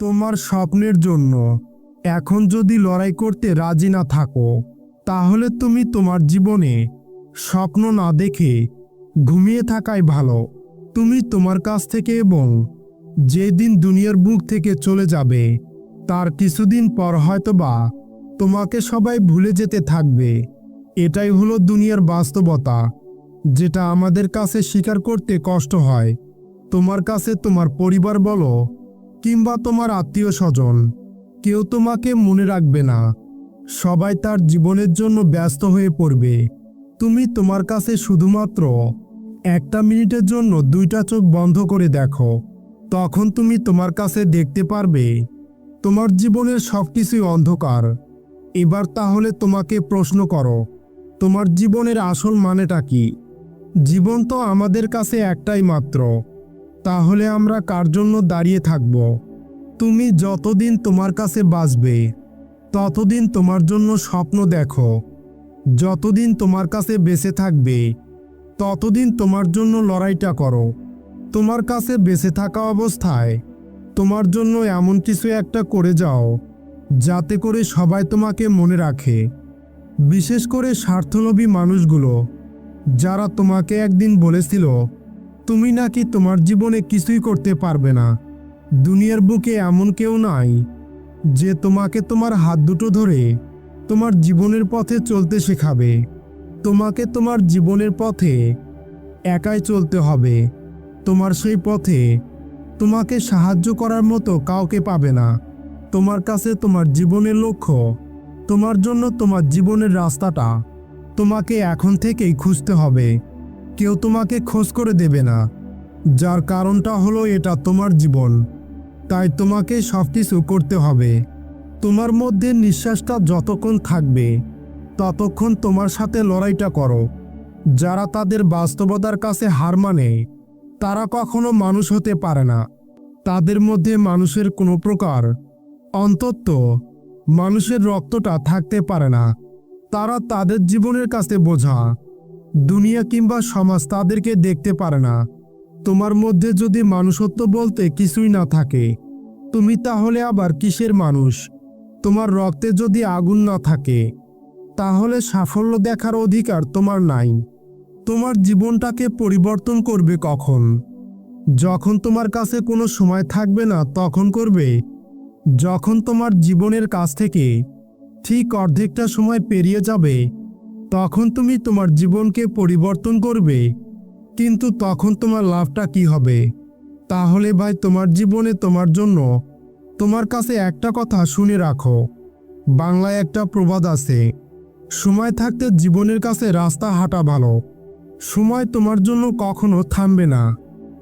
তোমার স্বপ্নের জন্য। এখন যদি লড়াই করতে রাজি না থাকো, তাহলে তুমি তোমার জীবনে স্বপ্ন না দেখে ঘুমিয়ে থাকাই ভালো। তুমি তোমার কাছ থেকে এবং যেদিন দুনিয়ার বুক থেকে চলে যাবে, তার কিছুদিন পর হয়তোবা তোমাকে সবাই ভুলে যেতে থাকবে। এটাই হলো দুনিয়ার বাস্তবতা, যেটা আমাদের কাছে স্বীকার করতে কষ্ট হয়। তোমার কাছে তোমার পরিবার বলো কিংবা তোমার আত্মীয় স্বজন কেউ তোমাকে মনে রাখবে না। সবাই তার জীবনের জন্য ব্যস্ত হয়ে পড়বে। তুমি তোমার কাছে শুধুমাত্র একটা মিনিটের জন্য দুইটা চোখ বন্ধ করে দেখো। তখন তুমি তোমার কাছে দেখতে পারবে, তোমার জীবনের সব কিছুই অন্ধকার। এবার তাহলে তোমাকে প্রশ্ন করো, তোমার জীবনের আসল মানেটা কি? জীবন তো আমাদের কাছে একটাই মাত্র। তাহলে আমরা কার জন্য দাঁড়িয়ে থাকব? তুমি যতদিন তোমার কাছে বাঁচবে, ততদিন তোমার জন্য স্বপ্ন দেখো। যতদিন তোমার কাছে বেঁচে থাকবে, ততদিন তোমার জন্য লড়াইটা করো। তোমার কাছে বেঁচে থাকা অবস্থায় তোমার জন্য এমন কিছু একটা করে যাও, যাতে করে সবাই তোমাকে মনে রাখে। বিশেষ করে স্বার্থলোভী মানুষগুলো, যারা তোমাকে একদিন বলেছিল তুমি নাকি তোমার জীবনে কিছুই করতে পারবে না। দুনিয়ার বুকে এমন কেউ নাই যে তোমাকে তোমার হাত দুটো ধরে তোমার জীবনের পথে চলতে শেখাবে। তোমাকে তোমার জীবনের পথে একাই চলতে হবে। তোমার সেই পথে তোমাকে সাহায্য করার মতো কাউকে পাবে না। তোমার কাছে তোমার জীবনের লক্ষ্য, তোমার জন্য তোমার জীবনের রাস্তাটা তোমাকে এখন থেকেই খুঁজতে হবে। কেউ তোমাকে খোঁজ করে দেবে না। যার কারণটা হলো এটা তোমার জীবন। তাই তোমাকে সব কিছু করতে হবে। তোমার মধ্যে নিঃশ্বাসটা যতক্ষণ থাকবে, ততক্ষণ তোমার সাথে লড়াইটা করো। যারা তাদের বাস্তবতার কাছে হার মানে তারা কখনো মানুষ হতে পারে না। তাদের মধ্যে মানুষের কোনো প্রকার অন্তত মানুষের রক্তটা থাকতে পারে না। তারা তাদের জীবনের কাছে বোঝা দুনিয়া কিংবা সমাজ তাদেরকে দেখতে পারে না। তোমার মধ্যে যদি মানুষত্ব বলতে কিছুই না থাকে, তুমি তাহলে আবার কিসের মানুষ? তোমার রক্তে যদি আগুন না থাকে, তাহলে সাফল্য দেখার অধিকার তোমার নাই। তোমার জীবনটাকে পরিবর্তন করবে কখন? যখন তোমার কাছে কোনো সময় থাকবে না, তখন করবে। যখন তোমার জীবনের কাছ থেকে ঠিক অর্ধেকটা সময় পেরিয়ে যাবে তখন তুমি তোমার জীবনকে পরিবর্তন করবে। কিন্তু তখন তোমার লাভটা কি হবে? তাহলে ভাই, তোমার জীবনে তোমার জন্য তোমার কাছে একটা কথা শুনে রাখো। বাংলায় একটা প্রবাদ আছে, সময় থাকতে জীবনের কাছে রাস্তা হাঁটা ভালো। সময় তোমার জন্য কখনো থামবে না।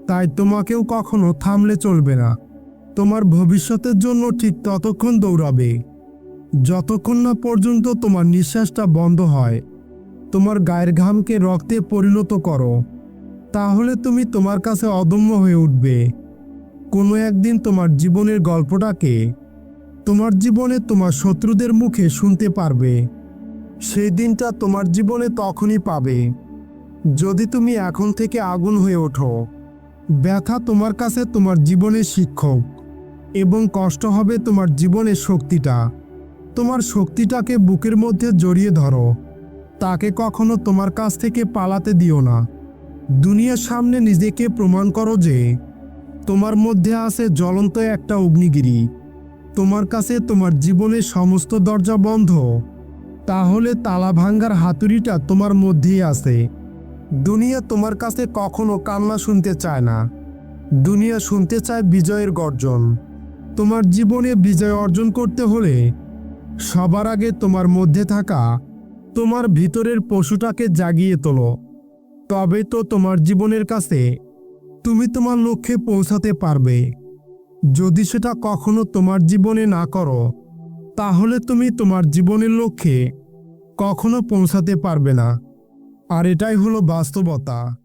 তাই তোমাকেও কখনো থামলে চলবে না। তোমার ভবিষ্যতের জন্য ঠিক ততক্ষণ দৌড়াবে। যতক্ষণ না পর্যন্ত তোমার নিঃশ্বাসটা বন্ধ হয় তোমার গায়ের ঘামকে রক্তে পরিণত করো। তাহলে তুমি তোমার কাছে অদম্য হয়ে উঠবে। কোনো একদিন তোমার জীবনের গল্পটাকে তোমার জীবনে তোমার শত্রুদের মুখে শুনতে পারবে। সেই দিনটা তোমার জীবনে তখনই পাবে। যদি তুমি এখন থেকে আগুন হয়ে ওঠো, ব্যথা তোমার কাছে তোমার জীবনের শিক্ষক এবং কষ্ট হবে তোমার জীবনের শক্তিটা। তোমার শক্তিটাকে বুকের মধ্যে জড়িয়ে ধরো। তাকে কখনো তোমার কাছ থেকে পালাতে দিও না। দুনিয়ার সামনে নিজেকে প্রমাণ করো যে, তোমার মধ্যে আছে জ্বলন্ত একটা অগ্নিগিরি। তোমার কাছে তোমার জীবনের সমস্ত দরজা বন্ধ। তাহলে তালা ভাঙ্গার হাতুড়িটা তোমার মধ্যেই আছে। দুনিয়া তোমার কাছে কখনো কান্না শুনতে চায় না। দুনিয়া শুনতে চায় বিজয়ের গর্জন। তোমার জীবনে বিজয় অর্জন করতে হলে সবার আগে তোমার মধ্যে থাকা তোমার ভিতরের পশুটাকে জাগিয়ে তোলো। তবে তো তোমার জীবনের কাছে তুমি তোমার লক্ষ্যে পৌঁছাতে পারবে। যদি সেটা কখনো তোমার জীবনে না করো, তাহলে তুমি তোমার জীবনের লক্ষ্যে কখনো পৌঁছাতে পারবে না। আর এটাই হলো বাস্তবতা।